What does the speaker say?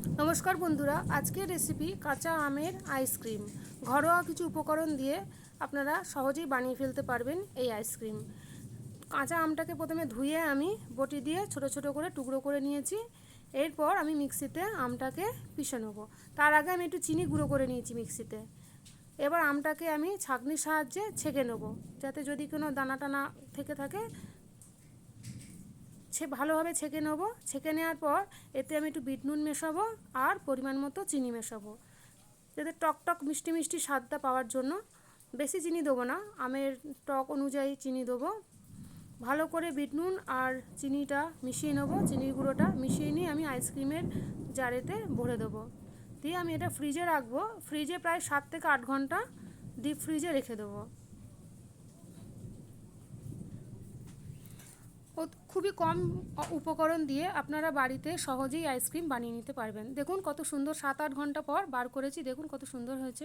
নমস্কার বন্ধুরা, আজকের রেসিপি কাঁচা আমের আইসক্রিম ঘরোয়া কিছু উপকরণ দিয়ে আপনারা সহজেই বানিয়ে ফেলতে পারবেন এই আইসক্রিম কাঁচা আমটাকে প্রথমে ধুয়ে আমি বটি দিয়ে ছোট ছোট করে টুকরো করে নিয়েছি। এরপর আমি মিক্সিতে আমটাকে পিষে নেব। তার আগে আমি একটু চিনি গুঁড়ো করে নিয়েছি মিক্সিতে। এবার আমটাকে আমি ছাঁকনির সাহায্যে ছেঁকে নেব। যাতে যদি কোনো দানা টানা থেকে থাকে ছে ভালোভাবে ছেঁকে নেব। ছেঁকে নেওয়ার পর এতে আমি একটু বিট নুন মেশাবো আর পরিমাণ মতো চিনি মেশাবো। যাতে টক টক মিষ্টি মিষ্টি স্বাদটা পাওয়ার জন্য। বেশি চিনি দেবো না, আমের টক অনুযায়ী চিনি দেবো। ভালো করে বিট নুন আর চিনিটা মিশিয়ে নেব, চিনির গুঁড়োটা মিশিয়ে নিয়ে আমি আইসক্রিমের জারেতে ভরে দেবো। দিয়ে আমি এটা ফ্রিজে রাখব। ফ্রিজে প্রায় সাত থেকে আট ঘণ্টা ডিপ ফ্রিজে রেখে দেবো। খুবই কম উপকরণ দিয়ে আপনারা বাড়িতে সহজেই আইসক্রিম বানিয়ে নিতে পারবেন। দেখুন কত সুন্দর সাত আট ঘণ্টা পর বার করেছি, দেখুন কত সুন্দর হয়েছে।